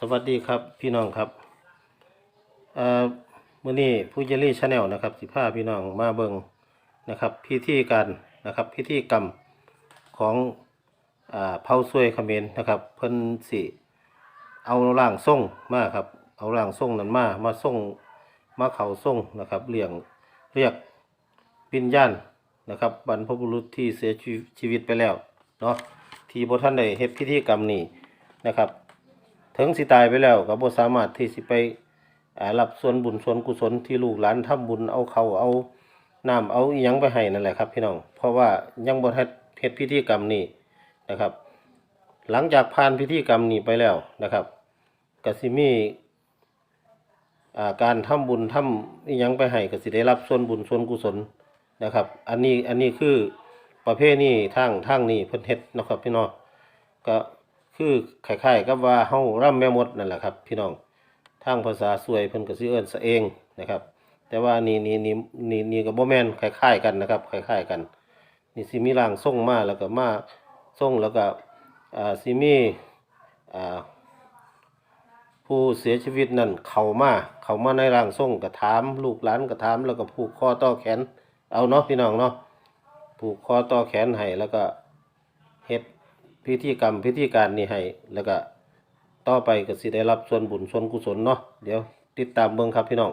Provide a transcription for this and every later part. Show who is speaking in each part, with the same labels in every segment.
Speaker 1: สวัสดีครับพี่น้องครับเอ่อมื้อนี้ผู้เจรี่ชาแนลนะครับสิพาพี่น้องมาเบิงนะครับพิธีการนะครับพิธีกรรมของอ่าเผาซวยเขมรนะครับ เพิ่นสิเอาร่างทรงมาครับเอาร่างทรงนั้นมามาทรงมาเขาทรงนะครับเรียงเรียกวิญญาณนะครับบรรพบุรุษที่เสียชีวิตไปแล้วเนาะที่บ่ทันได้เฮ็ดพิธีกรรมนี้นะครับ ถึงสิตายไปแล้วก็บ่สามารถที่สิไปอ่ารับส่วนบุญส่วนกุศลที่ลูกหลานทำบุญเอาเขาเอาน้ำเอาอยังไปให้นั่นแหละครับ พี่น้อง เพราะว่ายังบ่ทันเฮ็ดพิธีกรรมนี้นะครับ หลังจากผ่านพิธีกรรมนี้ไปแล้วนะครับก็สิมีาการทำบุญทำอิหยังไปให้ก็สิได้รับส่วนบุญส่วนกุศลนะครับ อันนี้อันนี้คือประเภทนี้ทางทางนี้เพิ่นเฮ็ดนะครับพี่น้องก็ คือคล้ายๆกับว่าเฮาร่ำแม่มดนั่นแหละครับ พี่น้องทางภาษาสวยเพิ่นก็สิเอิ้นซะเองนะครับ แต่ว่านี่นี่นี่นี่นี่ก็บ่แม่นคล้าย ๆ กันนะครับคล้ายๆกัน นี่สิมีร่างทรงมาแล้วก็มาทรงแล้วก็อ่าสิมีอ่าผู้เสียชีวิตนั่นเข้ามาเข้ามาในร่างทรงก็ถามลูกหลานก็ถามแล้วก็ผูกคอต่อแขน เอาเนาะพี่น้องเนาะผูกคอต่อแขนให้แล้วก็ พิธีกรรมพิธีการนี่ให้แล้วก็ต่อไปก็สิได้รับส่วนบุญส่วนกุศลเนาะเดี๋ยวติดตามเบิ่งครับพี่น้อง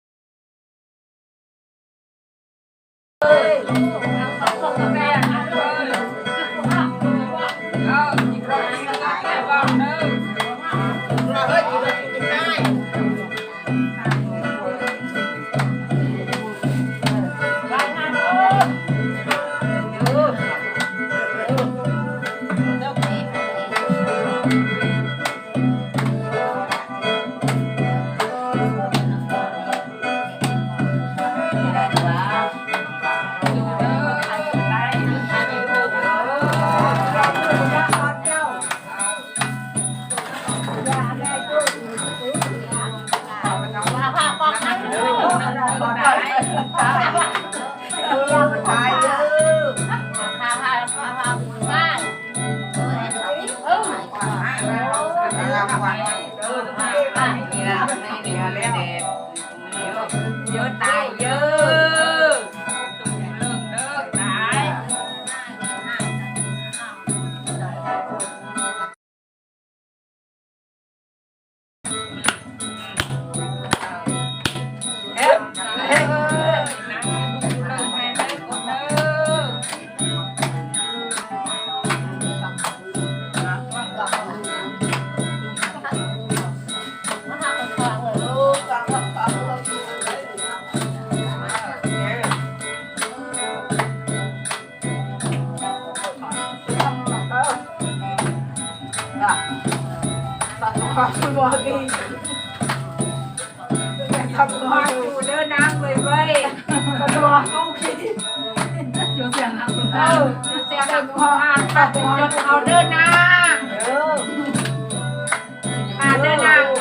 Speaker 2: เย ทำมาอยู่เดินน้ำเลยเว้ยกระโดดลูกขี้อยู่เสียงน้ำเออเสียงน้ำพออ่านตัดจนเอาเดินน้ำเออมาเดินน้ำ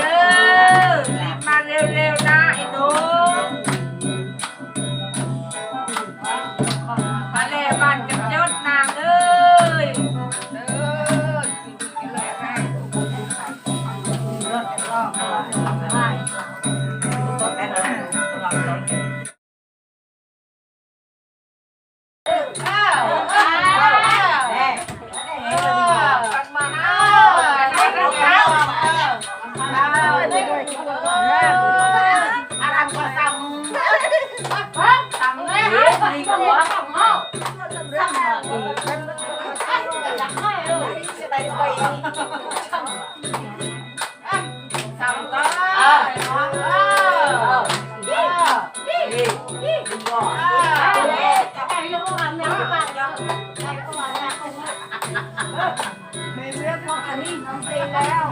Speaker 2: ไม่เลือกของอั
Speaker 3: นนี้น้องตีแล้ว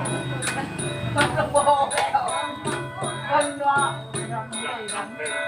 Speaker 3: มันกระโปงแล้วคนรอรำเลยรำเลย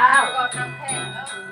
Speaker 3: Áo con.